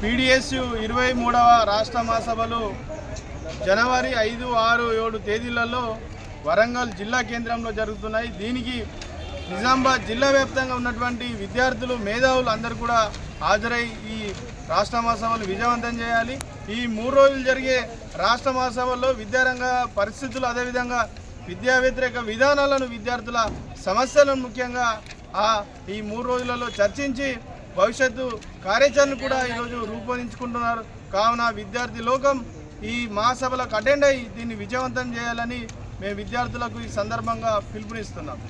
PDS PDSU ఇరవై మూడవ రాష్ట్ర మహాసభలు జనవరి ఐదు ఆరు ఏడు తేదీలలో వరంగల్ జిల్లా కేంద్రంలో జరుగుతున్నాయి. దీనికి నిజామాబాద్ జిల్లా వ్యాప్తంగా ఉన్నటువంటి విద్యార్థులు మేధావులు అందరూ కూడా హాజరై ఈ రాష్ట్ర మహాసభలు విజయవంతం చేయాలి. ఈ మూడు రోజులు జరిగే రాష్ట్ర మహాసభల్లో విద్యారంగ పరిస్థితులు అదేవిధంగా విద్యా వ్యతిరేక విధానాలను విద్యార్థుల సమస్యలను ముఖ్యంగా ఆ ఈ మూడు రోజులలో చర్చించి భవిష్యత్తు కార్యాచరణ కూడా ఈరోజు రూపొందించుకుంటున్నారు. కావున విద్యార్థి లోకం ఈ మహాసభలకు అటెండ్ అయ్యి దీన్ని విజయవంతం చేయాలని మేము విద్యార్థులకు ఈ సందర్భంగా పిలుపునిస్తున్నాం.